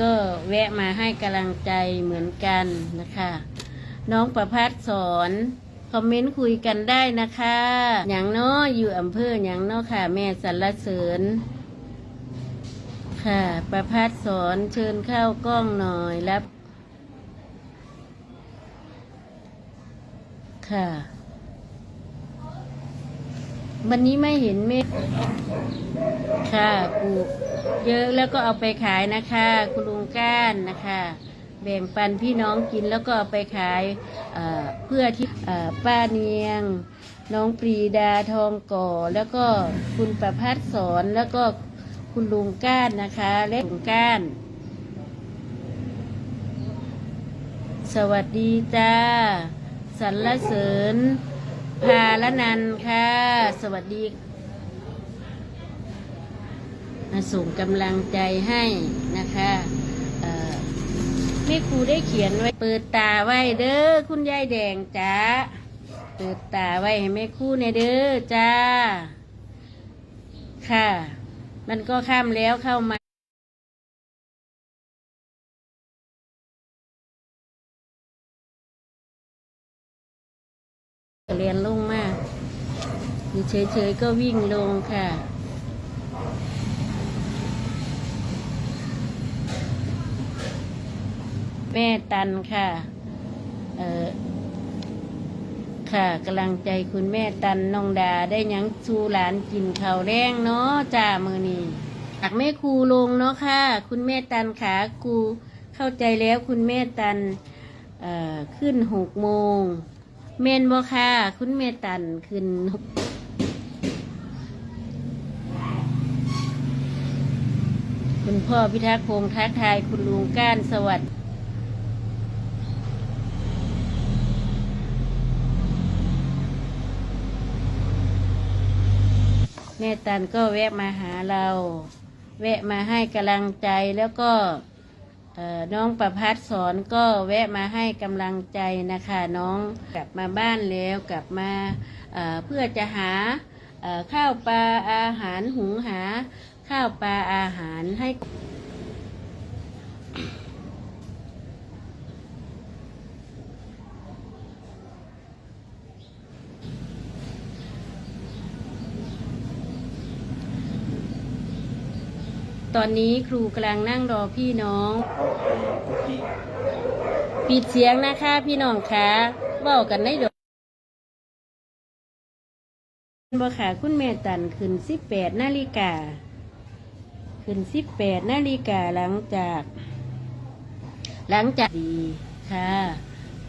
ก็แวะมาให้กำลังใจเหมือนกันนะคะ น้องประพัฒสอน คอมเมนต์คุยกันได้นะคะอย่างน้ออยู่อำเภออย่างน้อค่ะ แม่สรรเสริญ ค่ะ ประพัฒสอนเชิญเข้ากล้องหน่อยรับ ค่ะ วันนี้ไม่เห็นเม็ดค่ะปลูกเยอะแล้วก็เอาไปขายนะคะ คุณลุงก้านนะคะ แบ่งปันพี่น้องกินแล้วก็เอาไปขายเอ่อเพื่อที่เอ่อป้าเนียง น้องปรีดาทองก่อ แล้วก็คุณประพัฒสอนแล้วก็คุณลุงก้านนะคะและลุงก้าน สวัสดีจ้าสรรเสริญ พาละนันค่ะ สวัสดี มาส่งกำลังใจให้นะคะแม่ครูได้เขียนไว้เปิดตาไว้เด้อคุณยายแดงจ้าเปิดตาไว้ให้แม่ครูในเด้อจ้า ค่ะ มันก็ข้ามแล้วเข้ามา เรียนลงมากอยู่เฉยๆก็วิ่งลงค่ะ แม่ตันค่ะ เออค่ะกำลังใจคุณแม่ตันน้องดาได้ยังชูหลานกินข้าวแรงเนาะจ้ามือนี้จากแม่ครูลงเนาะค่ะ คุณแม่ตันขาครูเข้าใจแล้วคุณแม่ตันเออขึ้นหกโมง เมนบ่ค่ะ คุณเมตันขึ้นคุณพ่อพิทักษ์พงษ์ทักทายคุณลุงก้านสวัสดิ์แม่ตันก็แวะมาหาเรา แวะมาให้กำลังใจแล้วก็ น้องประพัฒสอนก็แวะมาให้กำลังใจนะคะ น้องกลับมาบ้านแล้วกลับมาเเพื่อจะหาข้าวปลาอาหารหุงหา ข้าวปลาอาหารให้ ตอนนี้ครูกำลังนั่งรอพี่น้อง ปิดเสียงนะคะพี่น้องคะบอกกันได้เดอกบ่ค่ะคุณแม่ตันขึ้นสิบแปดนาฬิกาขึ้นสิบแปดนาฬิกาหลังจาก หลังจากดีค่ะ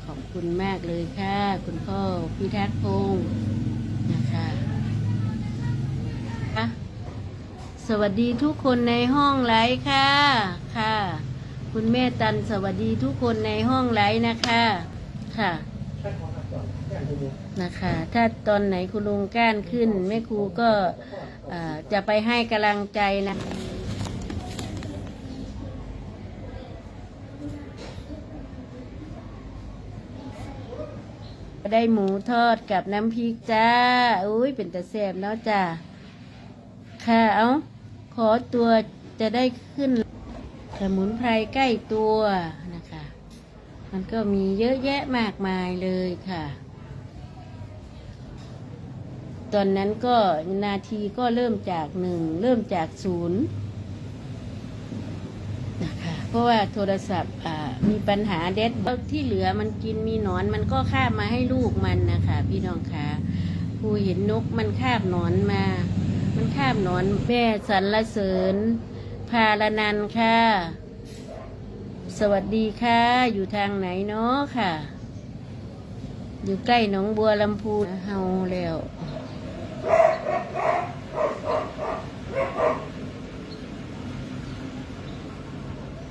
ขอบคุณมากเลยค่ะ คุณพ่อพิทักษ์พงศ์ สวัสดีทุกคนในห้องไลฟ์ค่ะค่ะ คุณแม่ตันสวัสดีทุกคนในห้องไลฟ์นะคะค่ะนะคะ ถ้าตอนไหนคุณลุงก้านขึ้นแม่ครูก็จะไปให้กำลังใจนะได้หมูทอดกับน้ำพริกจ้า อุ้ยเป็นตะแสบแล้วจ้าค่ะ เอา ขอตัวจะได้ขึ้นสมุนไพรใกล้ตัวนะคะ มันก็มีเยอะแยะมากมายเลยค่ะ ตอนนั้นก็นาทีก็เริ่มจากหนึ่งเริ่มจากศูนย์นะคะเพราะว่าโทรศัพท์มีปัญหาเด็ดที่เหลือมันกินมีหนอนมันก็คาบมาให้ลูกมันนะคะ พี่น้องคะครูเห็นนกมันคาบหนอนมา มันคาบหนอน แม่สรรเสริญ พาลนันค่ะ สวัสดีค่ะ อยู่ทางไหนเนาะค่ะ อยู่ใกล้หนองบัวลำพูเฮาแล้ว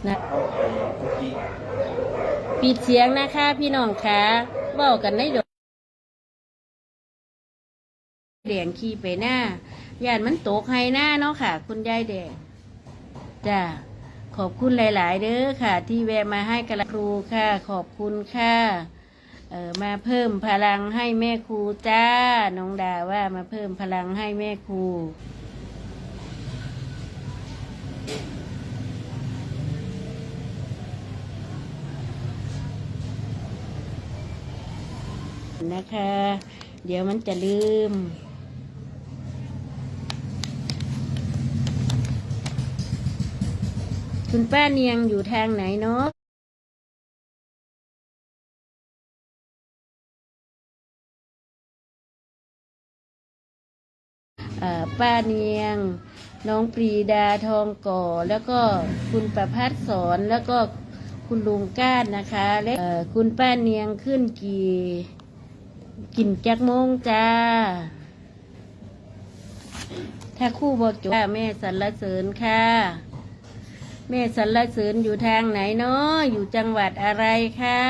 นะปิดเสียงนะคะพี่น้องคะเว้ากันได้ดอกแดงขี่ไปหน้า ยานมันตกไฮหน้าเนาะค่ะ คุณยายแดงจ้าขอบคุณหลาย ๆ เด้อค่ะ ที่แวะมาให้กับครูค่ะ ขอบคุณค่ะเออมาเพิ่มพลังให้แม่ครูจ้า น้องดาว่ามาเพิ่มพลังให้แม่ครูนะคะ เดี๋ยวมันจะลืม คุณป้าเนียงอยู่ทางไหนเนาะอ่อป้าเนียง น้องปรีดาทองก่อ แล้วก็คุณประพัฒสอนแล้วก็คุณลุงก้านนะคะ และคุณป้าเนียงขึ้นกี่กินจักโมงจ้า ถ้าคู่บอกจบแม่สรรเสริญค่ะ แม่สรรเสริญอยู่ทางไหนเนาะอยู่จังหวัดอะไรคะ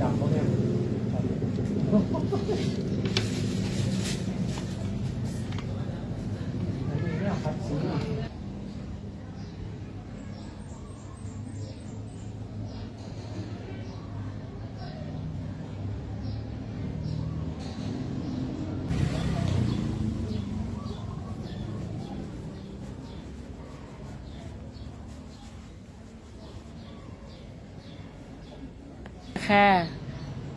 ดำเขาเนี่ยอันนี้เนี่ยครับสี ค่ะ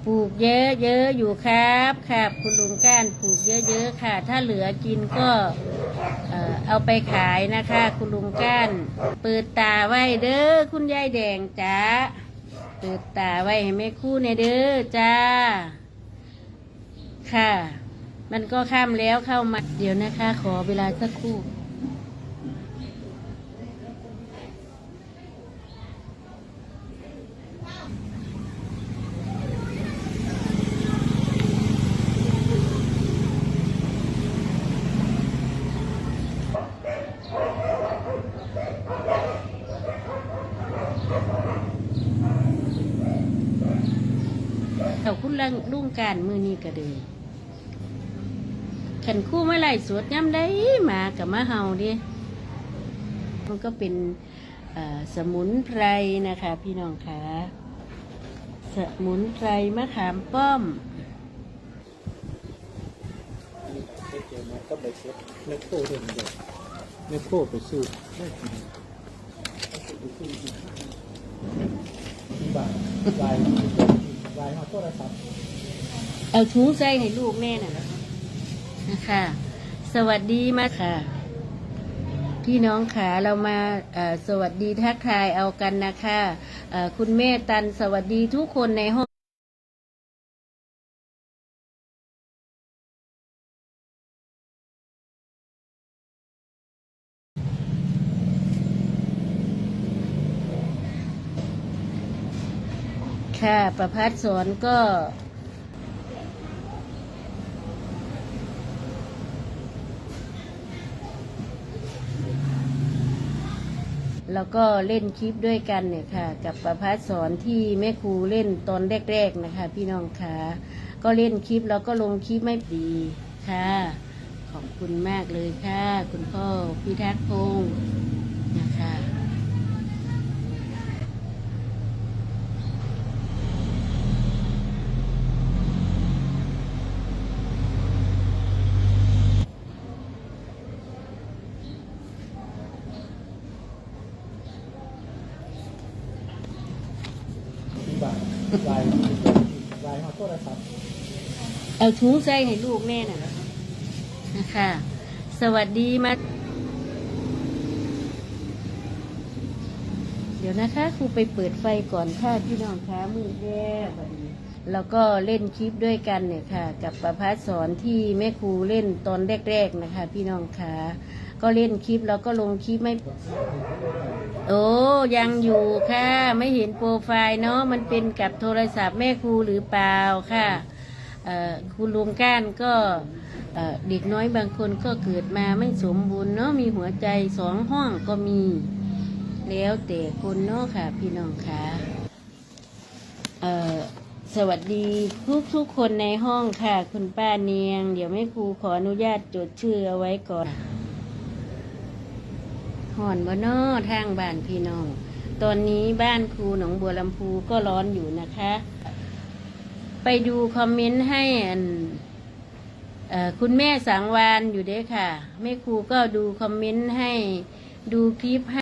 ปลูกเยอะเยอะอยู่ครับครับคุณลุงก้านปลูกเยอะเยอะค่ะ ถ้าเหลือกินก็เอ่อเอาไปขายนะคะ คุณลุงก้านเปิดตาไว้เด้อคุณยายแดงจ้าเปิดตาไว้ให้แม่คู่ในเด้อจ้า ค่ะ มันก็ข้ามแล้วเข้ามาเดี๋ยวนะคะ ขอเวลาสักครู่ ลังลุงการมือนี้ก็เลยขันคู่เมื่อไหร่สวดย้ำได้มากับมะเฮาดิมันก็เป็นเอ่อสมุนไพรนะคะ พี่น้องคะสมุนไพรมะขามป้อมไปเจอมาก็ไปเช็ดเนื้อโคเดินเดียวเนื้อโคไปสู้ได้กินบาท ลายเอาโทรศัพท์เอาถุงใส่ให้ลูกแม่น่ะนะคะ สวัสดีมาค่ะ พี่น้องขาเรามาสวัสดีทักทายเอากันนะคะคุณแม่ตันสวัสดีทุกคนในห้อง ค่ะประพัฒสอนก็ แล้วก็เล่นคลิปด้วยกันเนี่ยค่ะ กับประพัฒสอนที่แม่ครูเล่นตอนแรกๆนะคะ พี่น้องคะก็เล่นคลิปแล้วก็ลงคลิปไม่ดีค่ะ ขอบคุณมากเลยค่ะ คุณพ่อพิทักษ์พงศ์นะคะ ลายลายมาโทรศัพท์เอาถุงใส่ให้ลูกแม่น่ะนะคะ สวัสดีมา เดี๋ยวนะคะครูไปเปิดไฟก่อนค่ะพี่น้องคะมือแย่บัดนี้แล้วก็เล่นคลิปด้วยกันเนี่ยค่ะ กับประพัฒสอนที่แม่ครูเล่นตอนแรก ๆนะคะ พี่น้องคะ ก็เล่นคลิปแล้วก็ลงคลิปไม่โอ้ยังอยู่ค่ะ ไม่เห็นโปรไฟล์เนาะมันเป็นกับโทรศัพท์แม่ครูหรือเปล่าค่ะคุณลุงก้านก็เด็กน้อยบางคนก็เกิดมาไม่สมบูรณ์เนาะมีหัวใจสองห้องก็มีแล้วแต่คนเนาะค่ะ พี่น้องค่ะเออสวัสดีทุกทุกคนในห้องค่ะ คุณป้าเนียง เดี๋ยวแม่ครูขออนุญาตจดชื่อเอาไว้ก่อน ห่อนบ่นอทางบ้านพี่น้อง ตอนนี้บ้านครูหนองบัวลำพูก็ร้อนอยู่นะคะ ไปดูคอมเมนต์ให้อันคุณแม่สังวานอยู่เด้อค่ะ แม่ครูก็ดูคอมเมนต์ให้ดูคลิปให้